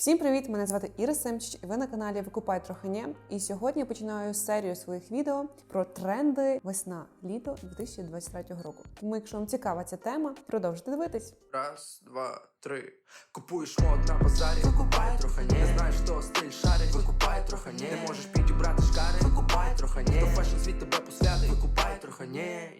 Всім привіт! Мене звати Іра Семчич, і ви на каналі Викупай трохи Нє. І сьогодні я починаю серію своїх відео про тренди весна літо 2023 року. Тому, якщо вам цікава ця тема, продовжуйте дивитись. Раз, два, три. Купуєш мод на базарі, викупай трохи ні. Не знаєш, що стиль шарить, викупай трохи ні. Не можеш підібрати шкари, викупай трохи ні. Хто фешн світ тебе посвятить, викупай трохи ні.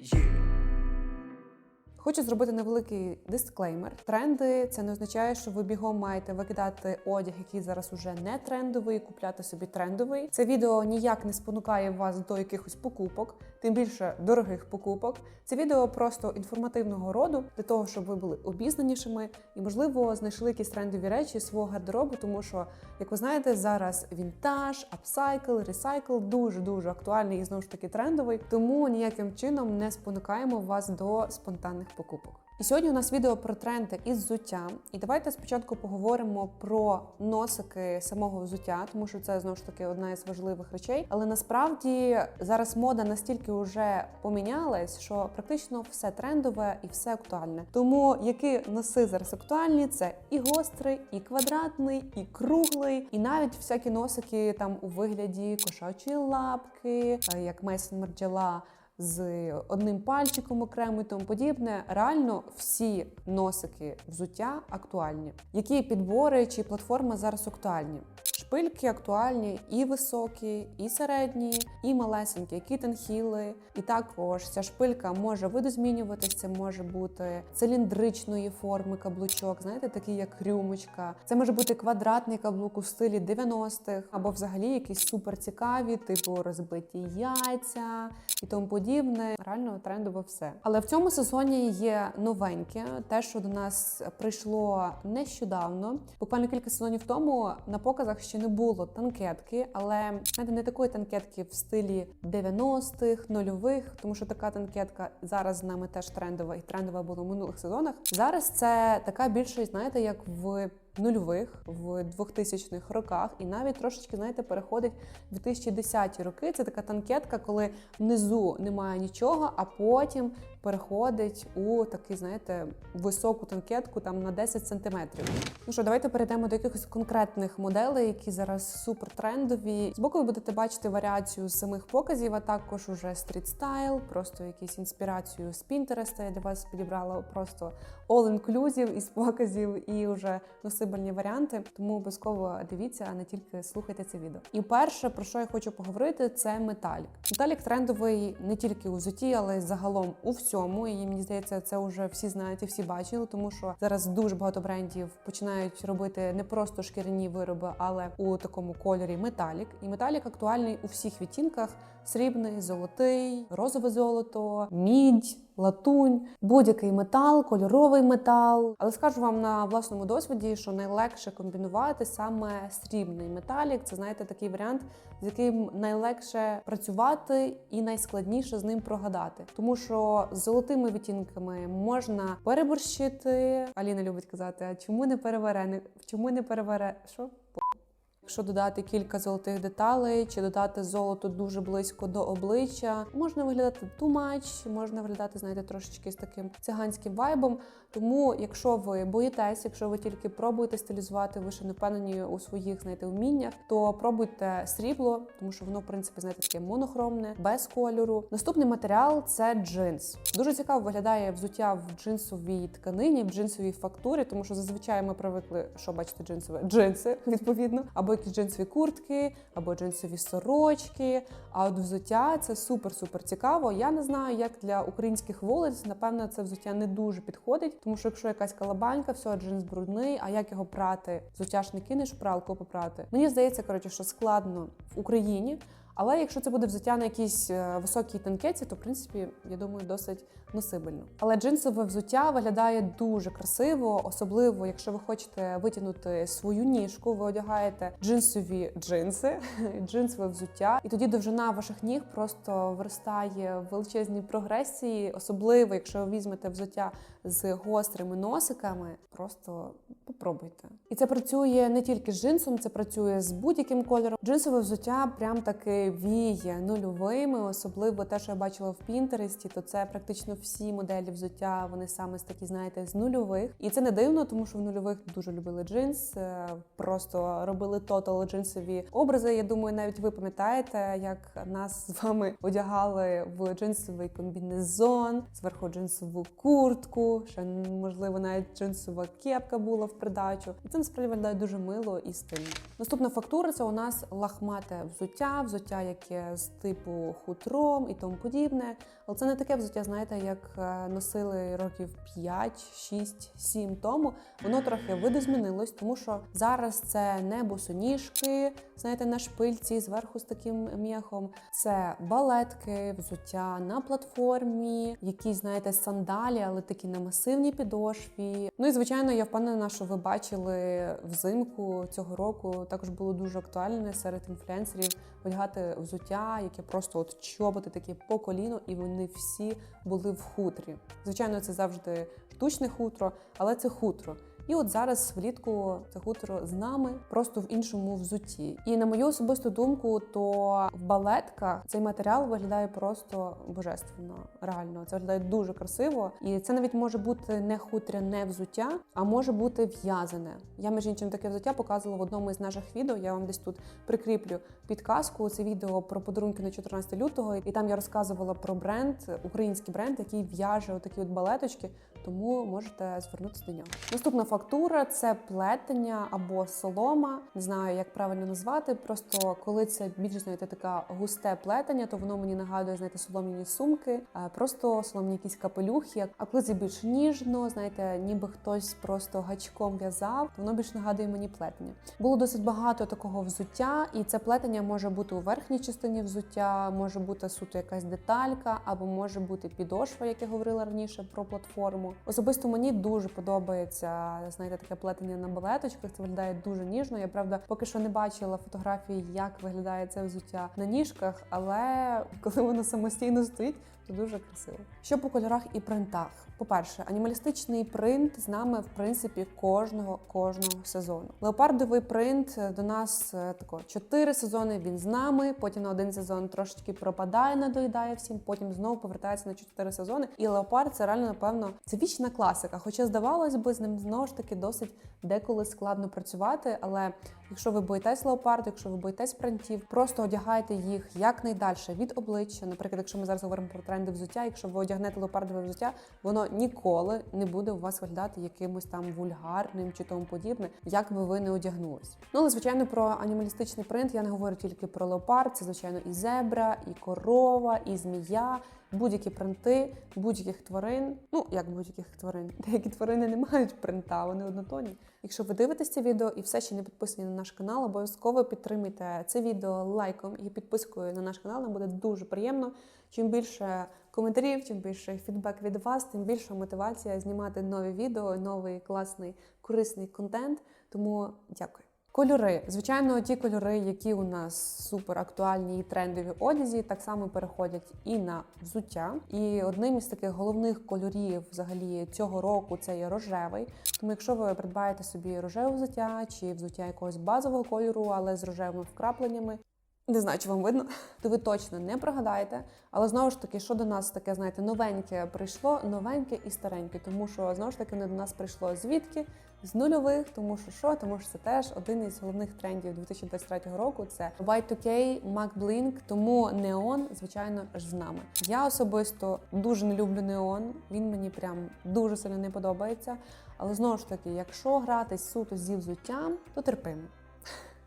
Хочу зробити невеликий дисклеймер. Тренди це не означає, що ви бігом маєте викидати одяг, який зараз уже не трендовий, купляти собі трендовий. Це відео ніяк не спонукає вас до якихось покупок, тим більше дорогих покупок. Це відео просто інформативного роду для того, щоб ви були обізнанішими і, можливо, знайшли якісь трендові речі свого гардеробу, тому що, як ви знаєте, зараз вінтаж, апсайкл, ресайкл дуже дуже актуальний і знову ж таки трендовий. Тому ніяким чином не спонукаємо вас до спонтанних покупок. І сьогодні у нас відео про тренди із взуття. І давайте спочатку поговоримо про носики самого взуття, тому що це знову ж таки одна із важливих речей. Але насправді зараз мода настільки вже помінялась, що практично все трендове і все актуальне. Тому які носи зараз актуальні, це і гострий, і квадратний, і круглий, і навіть всякі носики там у вигляді кошачої лапки, е, як Мейсон Марджела з одним пальчиком окремо і тому подібне. Реально всі носики взуття актуальні. Які підбори чи платформи зараз актуальні? Шпильки актуальні і високі, і середні, і малесенькі, кітенхіли. І також ця шпилька може видозмінюватися. Може бути циліндричної форми каблучок, знаєте, такий як рюмочка. Це може бути квадратний каблук у стилі 90-х, або взагалі якісь супер цікаві, типу розбиті яйця і тому подібне. Реально трендово все. Але в цьому сезоні є новеньке, те, що до нас прийшло нещодавно. Буквально кілька сезонів тому на показах ще не було танкетки, але знаєте, не такої танкетки в стилі 90-х, нульових, тому що така танкетка зараз з нами теж трендова і трендова була в минулих сезонах. Зараз це така більше, знаєте, як в нульових в 2000-х роках, і навіть трошечки, знаєте, переходить в 2010-ті роки. Це така танкетка, коли внизу немає нічого, а потім переходить у такий, знаєте, високу танкетку там на 10 сантиметрів. Ну що, давайте перейдемо до якихось конкретних моделей, які зараз супер трендові. Збоку ви будете бачити варіацію самих показів, а також уже стріт-стайл, просто якісь інспірацію з Pinterest. Я для вас підібрала просто all-inclusive із показів і вже носибельні варіанти. Тому обов'язково дивіться, а не тільки слухайте це відео. І перше, про що я хочу поговорити, це металік. Металік трендовий не тільки у взутті, але й загалом у всьому. І мені здається, це вже всі знають і всі бачили, тому що зараз дуже багато брендів починають робити не просто шкіряні вироби, але у такому кольорі металік. І металік актуальний у всіх відтінках: срібний, золотий, розове золото, мідь. Латунь, будь-який метал, кольоровий метал. Але скажу вам на власному досвіді, що найлегше комбінувати саме срібний металік. Це знаєте такий варіант, з яким найлегше працювати і найскладніше з ним прогадати. Тому що з золотими відтінками можна переборщити. Аліна любить казати: а чому не перевере? Чому не перевере? Що? Якщо додати кілька золотих деталей, чи додати золото дуже близько до обличчя, можна виглядати much, можна виглядати, знаєте, трошечки з таким циганським вайбом. Тому, якщо ви боїтесь, якщо ви тільки пробуєте стилізувати, ви ще не впевнені у своїх знаєте, вміннях, то пробуйте срібло, тому що воно, в принципі, знаєте, таке монохромне, без кольору. Наступний матеріал це джинс. Дуже цікаво виглядає взуття в джинсовій тканині, в джинсовій фактурі, тому що зазвичай ми привикли, що бачите, джинсове джинси, відповідно, або якісь джинсові куртки, або джинсові сорочки. А от взуття це супер-супер цікаво. Я не знаю, як для українських вулиць, напевно, це взуття не дуже підходить, тому що якщо якась калабанька, все, джинс брудний, а як його прати? Взуття ж не кинеш пралку попрати. Мені здається, коротше, що складно в Україні. Але якщо це буде взуття на якійсь е, високій танкеті, то в принципі я думаю досить носибельно. Але джинсове взуття виглядає дуже красиво, особливо якщо ви хочете витягнути свою ніжку, ви одягаєте джинсові джинси, джинсове взуття, і тоді довжина ваших ніг просто виростає в величезній прогресії, особливо якщо ви візьмете взуття з гострими носиками. Просто попробуйте. І це працює не тільки з джинсом, це працює з будь-яким кольором. Джинсове взуття прям таки віє нульовими, особливо те, що я бачила в Пінтересті, то це практично всі моделі взуття. Вони саме з такі, знаєте, з нульових. І це не дивно, тому що в нульових дуже любили джинс, е, просто робили тотал джинсові образи. Я думаю, навіть ви пам'ятаєте, як нас з вами одягали в джинсовий комбінезон, зверху джинсову куртку, ще можливо навіть джинсова кепка була в придачу. І це насправді виглядає дуже мило і стильно. Наступна фактура це у нас лахмате взуття, взуття, яке з типу хутром і тому подібне. Але це не таке взуття, знаєте, як е, носили років 5, 6, 7 тому. Воно трохи видозмінилось, тому що зараз це не босоніжки, знаєте, на шпильці зверху з таким м'яхом. Це балетки, взуття на платформі, якісь, знаєте, сандалі, але такі на масивній підошві. Ну і звичайно, я впевнена, що ви бачили взимку цього року. Також було дуже актуальне серед інфлюенсерів одягати взуття, яке просто от чоботи такі по коліну, і вони всі були в хутрі. Звичайно, це завжди штучне хутро, але це хутро. І от зараз влітку це хутро з нами, просто в іншому взутті. І на мою особисту думку, то в балетках цей матеріал виглядає просто божественно. Реально, це виглядає дуже красиво. І це навіть може бути не хутряне взуття, а може бути в'язане. Я між іншим таке взуття показувала в одному із наших відео. Я вам десь тут прикріплю підказку. Це відео про подарунки на 14 лютого. І там я розказувала про бренд, український бренд, який в'яже отакі от балеточки. Тому можете звернутися до нього. Наступна фактура це плетення або солома. Не знаю, як правильно назвати. Просто коли це більш знаєте, така густе плетення, то воно мені нагадує, знаєте, солом'яні сумки, просто солом'яні якісь капелюхи. А коли це більш ніжно, знаєте, ніби хтось просто гачком в'язав, то воно більш нагадує мені плетення. Було досить багато такого взуття, і це плетення може бути у верхній частині взуття, може бути суто якась деталька, або може бути підошва, як я говорила раніше про платформу. Особисто мені дуже подобається знаєте, таке плетення на балеточках. Це виглядає дуже ніжно. Я правда поки що не бачила фотографії, як виглядає це взуття на ніжках, але коли воно самостійно стоїть, то дуже красиво. Що по кольорах і принтах? По-перше, анімалістичний принт з нами в принципі кожного кожного сезону. Леопардовий принт до нас е, тако чотири сезони. Він з нами. Потім на один сезон трошечки пропадає, надоїдає всім. Потім знову повертається на чотири сезони. І леопард це реально напевно це вічна класика. Хоча здавалось би, з ним знову ж таки досить деколи складно працювати. Але якщо ви боїтесь леопарду, якщо ви боїтесь принтів, просто одягайте їх якнайдальше від обличчя. Наприклад, якщо ми зараз говоримо про тренди взуття, якщо ви одягнете леопардове взуття, воно ніколи не буде у вас виглядати якимось там вульгарним чи тому подібне, як би ви не одягнулись. Ну але звичайно про анімалістичний принт я не говорю тільки про леопард, це звичайно і зебра, і корова, і змія. Будь-які принти, будь-яких тварин. Ну як будь-яких тварин, деякі тварини не мають принта, вони однотонні. Якщо ви дивитесь це відео і все ще не підписані на наш канал, обов'язково підтримуйте це відео лайком і підпискою на наш канал. Нам буде дуже приємно. Чим більше коментарів, чим більше фідбек від вас, тим більша мотивація знімати нові відео, новий класний корисний контент. Тому дякую. Кольори, звичайно, ті кольори, які у нас супер актуальні і трендові одязі, так само переходять і на взуття. І одним із таких головних кольорів взагалі цього року це є рожевий. Тому, якщо ви придбаєте собі рожеве взуття чи взуття якогось базового кольору, але з рожевими вкрапленнями. Не знаю, чи вам видно, то ви точно не прогадаєте. Але знову ж таки, що до нас таке, знаєте, новеньке прийшло, новеньке і стареньке, тому що знову ж таки не до нас прийшло звідки з нульових, тому що що, тому що це теж один із головних трендів 2023 року. Це Y2K, Mac Blink, тому неон, звичайно ж з нами. Я особисто дуже не люблю неон. Він мені прям дуже сильно не подобається. Але знову ж таки, якщо грати суто зі взуттям, то терпимо.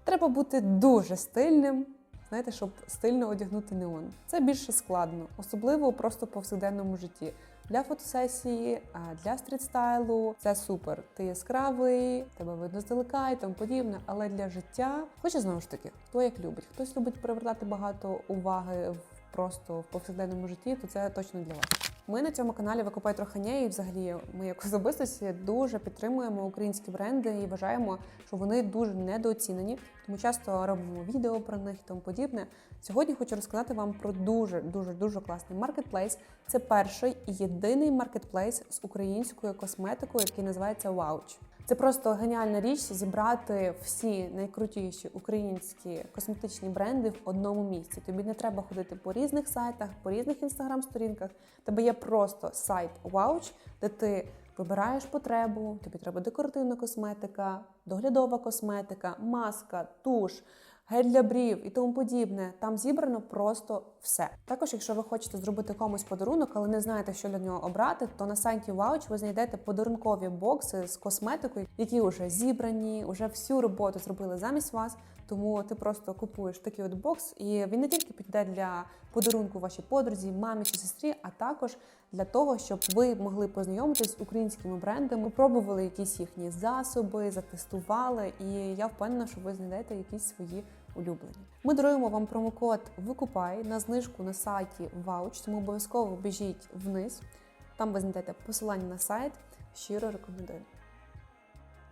Треба бути дуже стильним. Знаєте, щоб стильно одягнути неон. Це більше складно, особливо просто в повсякденному житті. Для фотосесії, а для стрітстайлу це супер. Ти яскравий, тебе видно здалека і тому подібне. Але для життя, хоча знову ж таки, хто як любить. Хтось любить привертати багато уваги в просто в повсякденному житті, то це точно для вас. Ми на цьому каналі Викупай Троханя і взагалі ми як особистості дуже підтримуємо українські бренди і вважаємо, що вони дуже недооцінені. Тому часто робимо відео про них і тому подібне. Сьогодні хочу розказати вам про дуже дуже дуже класний маркетплейс. Це перший і єдиний маркетплейс з українською косметикою, який називається Wouch. Це просто геніальна річ зібрати всі найкрутіші українські косметичні бренди в одному місці. Тобі не треба ходити по різних сайтах, по різних інстаграм-сторінках. Тебе є просто сайт Wouch, де ти вибираєш потребу. Тобі треба декоративна косметика, доглядова косметика, маска, туш. Гель для брів і тому подібне. Там зібрано просто все. Також, якщо ви хочете зробити комусь подарунок, але не знаєте, що для нього обрати, то на сайті Вауч ви знайдете подарункові бокси з косметикою, які вже зібрані, вже всю роботу зробили замість вас. Тому ти просто купуєш такий от бокс, і він не тільки підійде для подарунку вашій подрузі, мамі чи сестрі, а також для того, щоб ви могли познайомитись з українськими брендами, пробували якісь їхні засоби, затестували. І я впевнена, що ви знайдете якісь свої улюблені. Ми даруємо вам промокод Викупай на знижку на сайті Vouch, тому обов'язково біжіть вниз. Там ви знайдете посилання на сайт. Щиро рекомендую.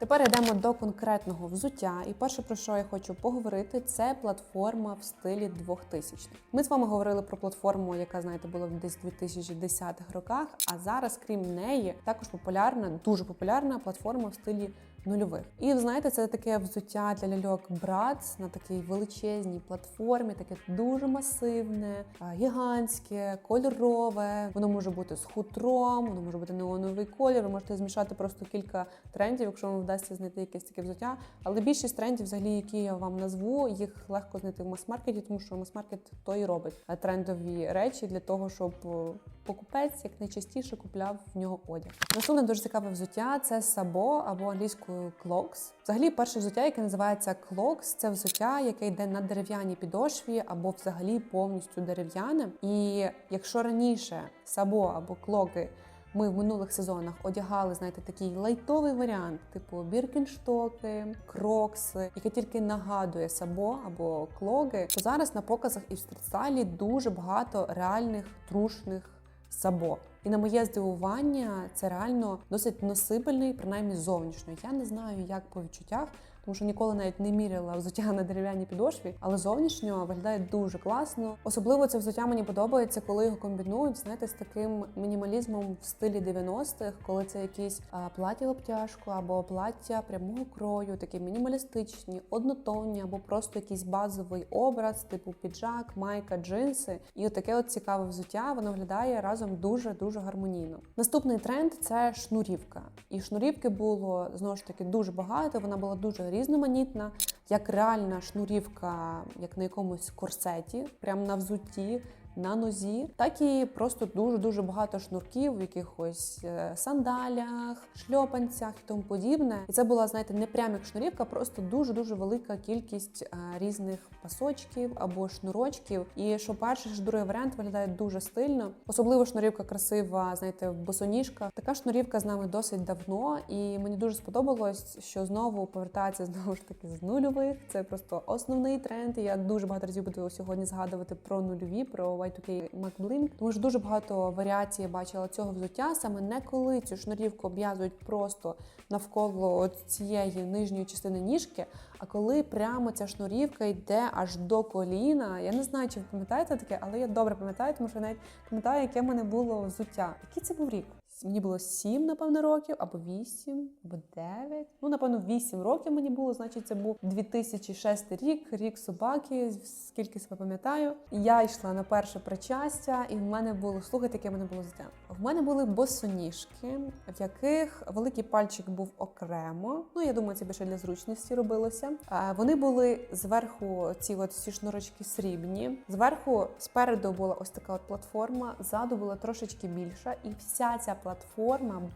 Тепер йдемо до конкретного взуття. І перше, про що я хочу поговорити, це платформа в стилі 2000-х. Ми з вами говорили про платформу, яка, знаєте, була десь в 2010-х роках. А зараз, крім неї, також популярна, дуже популярна платформа в стилі нульових. І знаєте, це таке взуття для ляльок Bratz на такій величезній платформі, таке дуже масивне, гігантське, кольорове. Воно може бути з хутром, воно може бути неоновий колір. Ви можете змішати просто кілька трендів, якщо вам вдасться знайти якесь таке взуття. Але більшість трендів, взагалі, які я вам назву, їх легко знайти в мас-маркеті, тому що мас-маркет то і робить трендові речі для того, щоб о, покупець як найчастіше купляв в нього одяг. Наступне дуже цікаве взуття це сабо або англійською Clogs. Взагалі, перше взуття, яке називається Clogs, це взуття, яке йде на дерев'яній підошві або взагалі повністю дерев'яне. І якщо раніше сабо або клоги ми в минулих сезонах одягали, знаєте, такий лайтовий варіант, типу біркінштоки, крокси, яке тільки нагадує сабо або клоги, то зараз на показах і в стрітстайлі дуже багато реальних трушних сабо. І на моє здивування, це реально досить носибельний, принаймні зовнішньо. Я не знаю, як по відчуттях, тому що ніколи навіть не міряла взуття на дерев'яній підошві, але зовнішньо виглядає дуже класно. Особливо це взуття мені подобається, коли його комбінують, знаєте, з таким мінімалізмом в стилі 90-х, коли це якісь плаття обтяжку або плаття прямого крою, такі мінімалістичні, однотонні, або просто якийсь базовий образ, типу піджак, майка, джинси. І от таке от цікаве взуття, воно виглядає разом дуже дуже гармонійно. Наступний тренд це шнурівка. І шнурівки було знову ж таки дуже багато. Вона була дуже різноманітна, як реальна шнурівка, як на якомусь корсеті, прямо на взутті. На нозі, так і просто дуже дуже багато шнурків в якихось е, сандалях, шльопанцях і тому подібне. І це була, знаєте, не прям як шнурівка, просто дуже дуже велика кількість е, різних пасочків або шнурочків. І що перший, що другий варіант виглядає дуже стильно. Особливо шнурівка красива, знаєте, в босоніжках. Така шнурівка з нами досить давно, і мені дуже сподобалось, що знову повертається знову ж таки з нульових. Це просто основний тренд. І я дуже багато разів буду сьогодні згадувати про нульові, про Y2K MacBlink, тому що дуже багато варіацій я бачила цього взуття. Саме не коли цю шнурівку обв'язують просто навколо цієї нижньої частини ніжки, а коли прямо ця шнурівка йде аж до коліна. Я не знаю, чи ви пам'ятаєте таке, але я добре пам'ятаю, тому що я навіть пам'ятаю, яке в мене було взуття. Який це був рік? Мені було 7, напевно, років, або 8, або 9. Ну, напевно, 8 років мені було, значить, це був 2006 рік, рік собаки, скільки себе пам'ятаю. Я йшла на перше причастя, і в мене було, слухайте, яке в мене було взуття. В мене були босоніжки, в яких великий пальчик був окремо. Ну, я думаю, це більше для зручності робилося. А Вони були зверху, ці от всі шнурочки срібні. Зверху, спереду була ось така от платформа, ззаду була трошечки більша, і вся ця платформа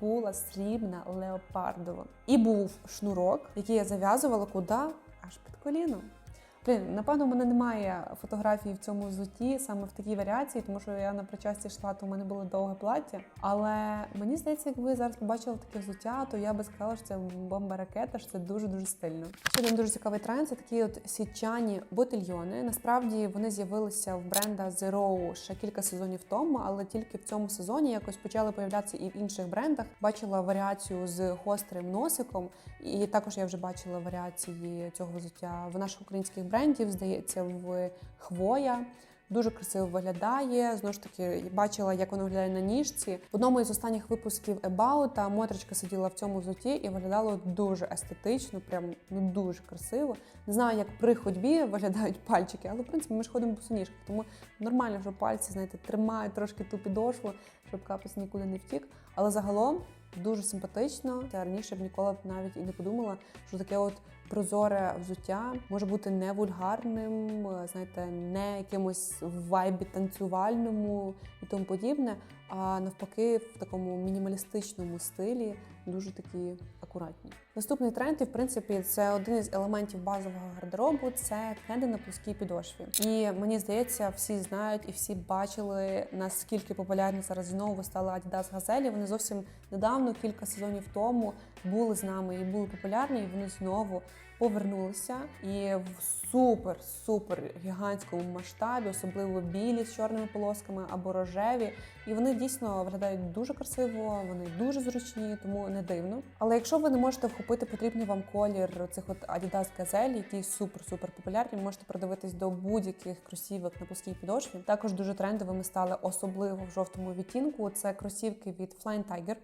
була срібна леопардова. І був шнурок, який я зав'язувала куди? Аж під коліно. Блін, напевно, у мене немає фотографій в цьому взутті саме в такій варіації, тому що я на причасті йшла, то у мене було довге плаття. Але мені здається, якби зараз побачила таке взуття, то я би сказала, що це бомба ракета, що це дуже дуже стильно. Ще один дуже цікавий тренд це такі от сітчані ботильйони. Насправді вони з'явилися в бренда Zero ще кілька сезонів тому, але тільки в цьому сезоні якось почали появлятися і в інших брендах. Бачила варіацію з гострим носиком, і також я вже бачила варіації цього взуття в наших українських брендів. Здається, в хвоя. Дуже красиво виглядає. Знову ж таки, бачила, як воно виглядає на ніжці. В одному із останніх випусків About мотричка сиділа в цьому взуті і виглядало дуже естетично, прям ну дуже красиво. Не знаю, як при ходьбі виглядають пальчики, але в принципі ми ж ходимо по суніжках, тому нормально, що пальці, знаєте, тримають трошки ту підошву, щоб капець нікуди не втік. Але загалом дуже симпатично. Я раніше б ніколи навіть і не подумала, що таке от прозоре взуття. Може бути не вульгарним, е, знаєте, не якимось в вайбі танцювальному і тому подібне, а навпаки, в такому мінімалістичному стилі, дуже такі акуратні. Наступний тренд, і в принципі, це один із елементів базового гардеробу. Це тренди на плоскій підошві. І мені здається, всі знають і всі бачили наскільки популярні зараз знову стали Adidas Газелі. Вони зовсім недавно, кілька сезонів тому, були з нами і були популярні. І вони знову повернулися і в супер супер гігантському масштабі, особливо білі з чорними полосками або рожеві. І вони дійсно виглядають дуже красиво, вони дуже зручні, тому не дивно. Але якщо ви не можете вхопити потрібний вам колір цих от Adidas Gazelle, які супер-супер популярні, можете придивитись до будь-яких кросівок на плоскій підошві. Також дуже трендовими стали, особливо в жовтому відтінку. Це кросівки від Flying Tiger.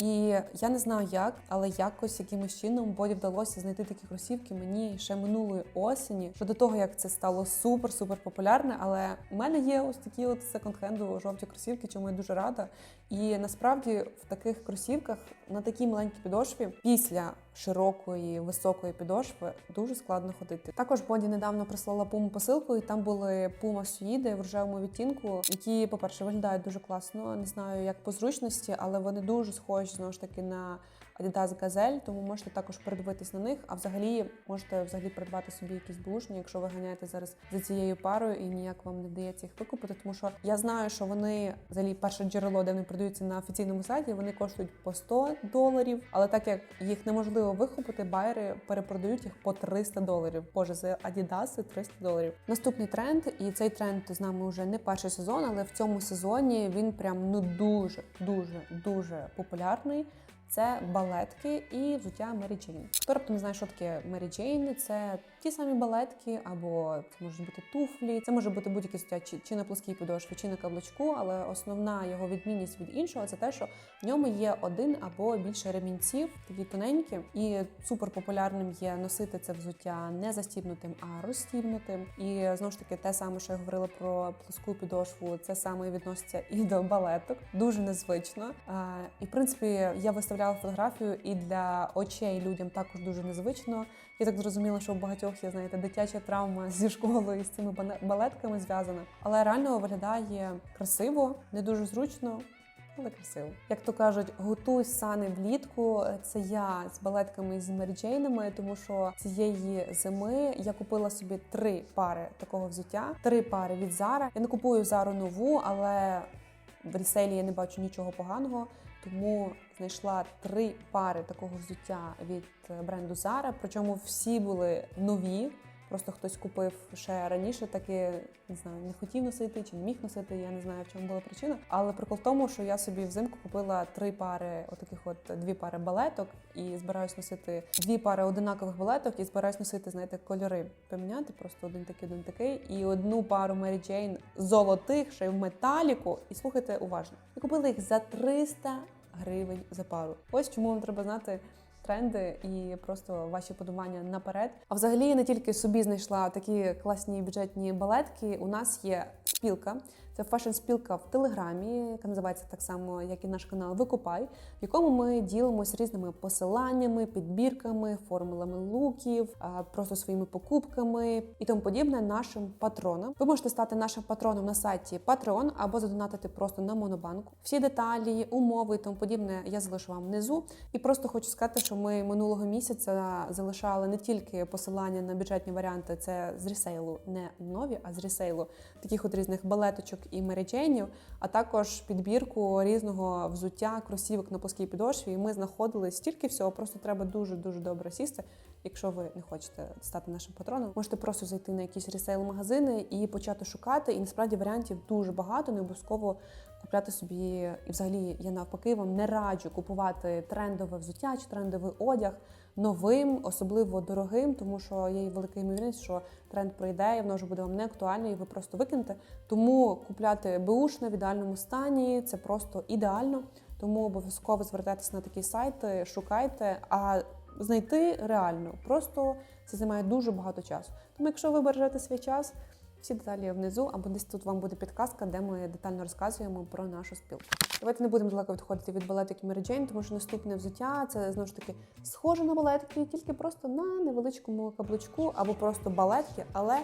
І я не знаю як, але якось якимось чином Боді вдалося знайти такі кросівки мені ще минулої осені. Що до того як це стало супер-супер популярне, але в мене є ось такі от секонд-хенду жовті кросівки, чому я дуже рада. І насправді в таких кросівках на такій маленькій підошві після широкої високої підошви дуже складно ходити. Також Боді недавно прислала пуму посилку, і там були пума суїди в рожевому відтінку, які, по-перше, виглядають дуже класно. Не знаю, як по зручності, але вони дуже схожі знову ж таки на Adidas Gazelle, тому можете також передивитись на них. А взагалі можете взагалі придбати собі якісь бушні, якщо ви ганяєте зараз за цією парою і ніяк вам не вдається їх викупити. Тому що я знаю, що вони взагалі перше джерело, де вони продаються на офіційному сайті, вони коштують по 100 доларів. Але так як їх неможливо вихопити, байери перепродають їх по 300 доларів. Боже, за Adidas 300 доларів. Наступний тренд, і цей тренд з нами вже не перший сезон, але в цьому сезоні він прям ну дуже, дуже, дуже популярний. Це балетки і взуття Мері Джейн. Хто раптом не знає, що таке Мері Джейн, це ті самі балетки, або це можуть бути туфлі, це може бути будь-яке взуття чи, на плоскій підошві, чи на каблучку. Але основна його відмінність від іншого це те, що в ньому є один або більше ремінців, такі тоненькі, і супер популярним є носити це взуття не застібнутим, а розстібнутим. І знову ж таки, те саме, що я говорила про плоску підошву, це саме відноситься і до балеток. Дуже незвично. І в принципі, я виставляла фотографію, і для очей людям також дуже незвично. Я так зрозуміла, що у багатьох є знаєте, дитяча травма зі школою з цими балетками зв'язана, але реально виглядає красиво, не дуже зручно. Але красиво. Як то кажуть, готуй сани влітку. Це я з балетками з меріджейнами, тому що цієї зими я купила собі три пари такого взуття, три пари від Zara. Я не купую Зару нову, але в ріселі я не бачу нічого поганого. Тому знайшла три пари такого взуття від е, бренду Zara, Причому всі були нові. Просто хтось купив ще раніше, таки не знаю, не хотів носити чи не міг носити. Я не знаю, в чому була причина. Але прикол в тому, що я собі взимку купила три пари, отаких от дві пари балеток, і збираюсь носити дві пари одинакових балеток, і збираюсь носити, знаєте, кольори поміняти, просто один такий, один такий, і одну пару Мері Джейн золотих, ще й в металіку. І слухайте уважно. Я купила їх за 300 гривень за пару. Ось чому вам треба знати тренди і просто ваші подумання наперед. А взагалі я не тільки собі знайшла такі класні бюджетні балетки. У нас є спілка Це фешн-спілка в Телеграмі, яка називається так само, як і наш канал Викупай, в якому ми ділимося різними посиланнями, підбірками, формулами луків, просто своїми покупками і тому подібне нашим патронам. Ви можете стати нашим патроном на сайті Patreon або задонатити просто на Монобанку. Всі деталі, умови і тому подібне я залишу вам внизу. І просто хочу сказати, що ми минулого місяця залишали не тільки посилання на бюджетні варіанти, це з ресейлу, не нові, а з ресейлу таких от різних балеточок і мереженів, а також підбірку різного взуття, кросівок на плоскій підошві. І ми знаходили стільки всього, просто треба дуже дуже добре сісти. Якщо ви не хочете стати нашим патроном, можете просто зайти на якісь ресейл-магазини і почати шукати. І насправді варіантів дуже багато, не обов'язково купляти собі. І взагалі я навпаки вам не раджу купувати трендове взуття чи трендовий одяг новим, особливо дорогим, тому що є велика ймовірність, що тренд пройде, і воно вже буде вам не актуально, і ви просто викинете. Тому купляти беушне в ідеальному стані це просто ідеально. Тому обов'язково звертайтеся на такі сайти, шукайте. А знайти реально просто це займає дуже багато часу. Тому, якщо ви бережете свій час, всі деталі внизу, або десь тут вам буде підказка, де ми детально розказуємо про нашу спілку. Давайте не будемо далеко відходити від балетики Mary Jane, тому що наступне взуття це знову ж таки схоже на балетки, тільки просто на невеличкому каблучку або просто балетки, але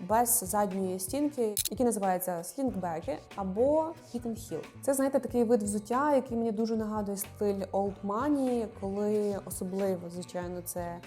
без задньої стінки, які називаються слінгбеки або hidden heel. Це знаєте такий вид взуття, який мені дуже нагадує стиль old money, коли особливо, звичайно, це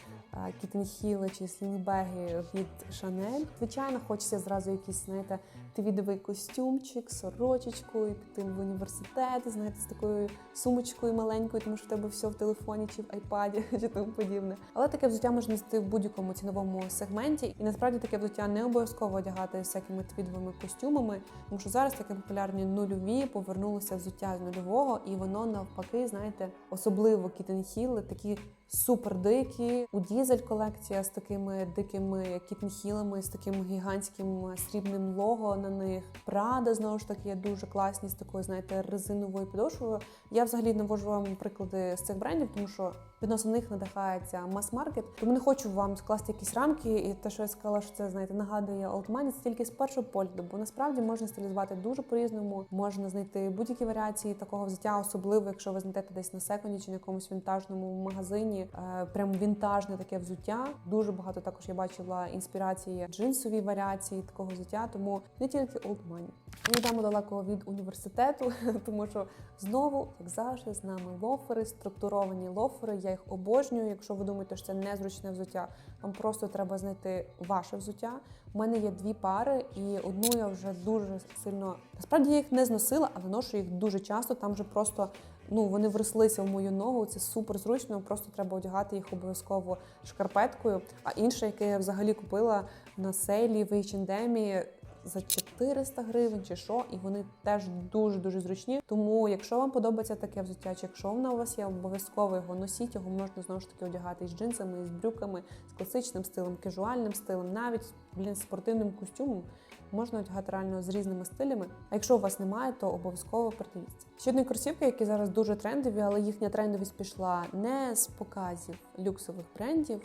кітенхіли чи слінбеги від Шанель. Звичайно, хочеться зразу якісь, знаєте, твідовий костюмчик, сорочечку, і піти в університет, знаєте, з такою сумочкою маленькою, тому що в тебе все в телефоні чи в айпаді чи тому подібне. Але таке взуття можна носити в будь-якому ціновому сегменті, і насправді таке взуття не обов'язково одягати всякими твідовими костюмами, тому що зараз таке популярні нульові повернулося взуття з нульового, і воно навпаки, знаєте, особливо кітенхіли, такі супер дикі. У дізель колекція з такими дикими кітенхілами, з таким гігантським срібним лого на них. Прада знову ж таки є дуже класні з такою, знаєте, резиновою підошвою. Я взагалі навожу вам приклади з цих брендів, тому що відносно них надихається мас-маркет. Тому не хочу вам скласти якісь рамки, і те, що я сказала, що це знаєте, нагадує олдмані, це тільки з першого погляду, бо насправді можна стилізувати дуже по-різному, можна знайти будь-які варіації такого взуття, особливо якщо ви знайдете десь на секунді чи на якомусь вінтажному магазині. Е, прям вінтажне таке взуття. Дуже багато також я бачила інспірації джинсові варіації такого взуття, тому не тільки money. Ми йдемо далеко від університету, тому що знову, як завжди, з нами лофери, структуровані лофери. Я їх обожнюю. Якщо ви думаєте, що це незручне взуття, вам просто треба знайти ваше взуття. У мене є дві пари, і одну я вже дуже сильно насправді я їх не зносила, але ношу їх дуже часто. Там вже просто ну вони врослися в мою ногу. Це супер зручно. Просто треба одягати їх обов'язково шкарпеткою. А інше, яке я взагалі купила на сейлі в H&M, за 400 гривень чи що, і вони теж дуже дуже зручні. Тому, якщо вам подобається таке взуття, чи якщо воно у вас є, обов'язково його носіть, його можна знову ж таки одягати із джинсами, із брюками, з класичним стилем, кежуальним стилем, навіть блін, спортивним костюмом. Можна одягати реально з різними стилями. А якщо у вас немає, то обов'язково придивіться. Ще одні кросівки, які зараз дуже трендові, але їхня трендовість пішла не з показів люксових брендів,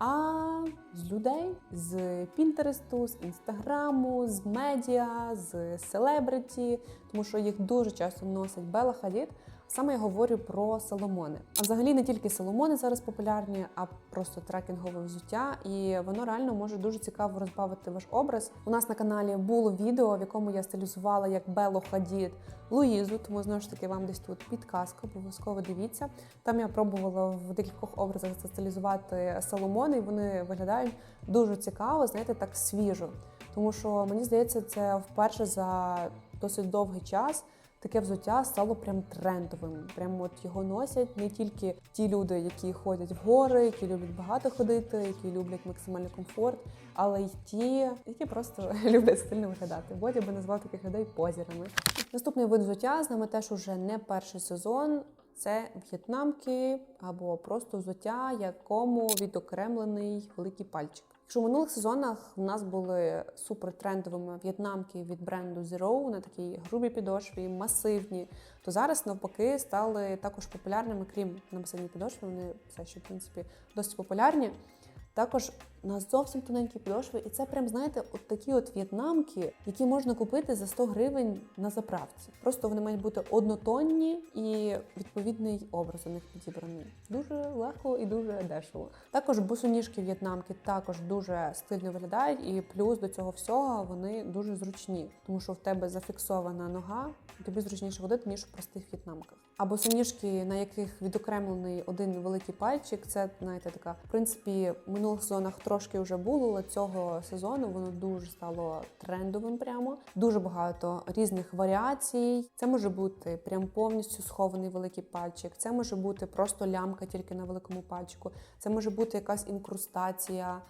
а з людей, з Пінтересту, з інстаграму, з медіа, з селебриті, тому що їх дуже часто носить Бела Хадід. Саме я говорю про соломони. А взагалі не тільки соломони зараз популярні, а просто трекінгове взуття, і воно реально може дуже цікаво розбавити ваш образ. У нас на каналі було відео, в якому я стилізувала як Бело Хадід Луїзу, тому знову ж таки вам десь тут підказка, обов'язково дивіться. Там я пробувала в декількох образах застилізувати соломони, і вони виглядають дуже цікаво, знаєте, так свіжо. Тому що мені здається, це вперше за досить довгий час. Таке взуття стало прям трендовим. Прям от його носять не тільки ті люди, які ходять в гори, які люблять багато ходити, які люблять максимальний комфорт, але й ті, які просто люблять стильно виглядати. Бодя би назвав таких людей позірами. Наступний вид взуття з нами теж уже не перший сезон. Це в'єтнамки або просто взуття, якому відокремлений великий пальчик. Якщо в минулих сезонах у нас були супертрендовими в'єтнамки від бренду Zero на такій грубій підошві, масивні, то зараз навпаки стали також популярними, крім на масивній підошві, вони все ще в принципі досить популярні. Також на зовсім тоненькі підошви. І це прям знаєте, от такі от в'єтнамки, які можна купити за 100 гривень на заправці. Просто вони мають бути однотонні і відповідний образ у них підібраний. Дуже легко і дуже дешево. Також босоніжки в'єтнамки також дуже стильно виглядають, і плюс до цього всього вони дуже зручні, тому що в тебе зафіксована нога, тобі зручніше водити, ніж в простих в'єтнамках. А босоніжки, на яких відокремлений один великий пальчик, це знаєте, така в принципі в минулих сезонах трошки вже було, але цього сезону воно дуже стало трендовим. Прямо дуже багато різних варіацій. Це може бути прям повністю схований великий пальчик. Це може бути просто лямка тільки на великому пальчику. Це може бути якась інкрустація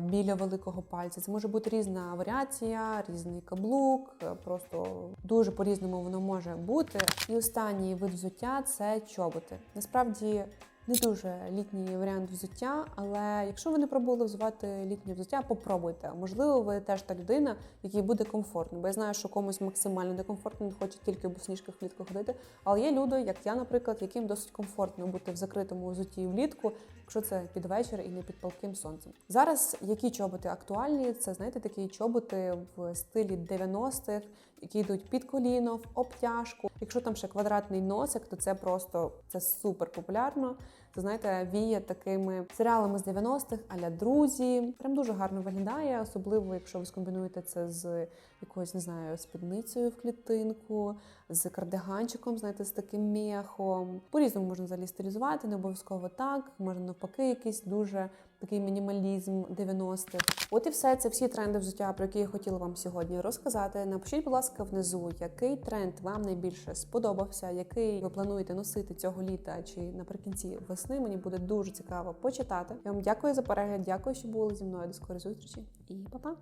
біля великого пальця. Це може бути різна варіація, різний каблук. е, Просто дуже по-різному воно може бути. І останній вид взуття це чоботи. Насправді. Не дуже літній варіант взуття, але якщо ви не пробували взувати літнє взуття, попробуйте. Можливо, ви теж та людина, якій буде комфортно. Бо я знаю, що комусь максимально некомфортно, не хоче тільки в босоніжках влітку ходити. Але є люди, як я, наприклад, яким досить комфортно бути в закритому взутті влітку, якщо це під вечір і не під палким сонцем. Зараз які чоботи актуальні? Це знаєте такі чоботи в стилі 90-х, які йдуть під коліно, в обтяжку. Якщо там ще квадратний носик, то це просто це супер популярно. Це знаєте, віє такими серіалами з 90-х, аля друзі. Прям дуже гарно виглядає, особливо якщо ви скомбінуєте це з якоюсь, не знаю, спідницею в клітинку, з кардиганчиком, знаєте, з таким мехом. По-різному можна взагалі стилізувати, не обов'язково так. Можна навпаки, якийсь дуже такий мінімалізм 90-х. От і все. Це всі тренди взуття, про які я хотіла вам сьогодні розказати. Напишіть, будь ласка, внизу, який тренд вам найбільше сподобався, який ви плануєте носити цього літа чи наприкінці весни. Мені буде дуже цікаво почитати. Я вам дякую за перегляд. Дякую, що були зі мною. До скорої зустрічі і па-па!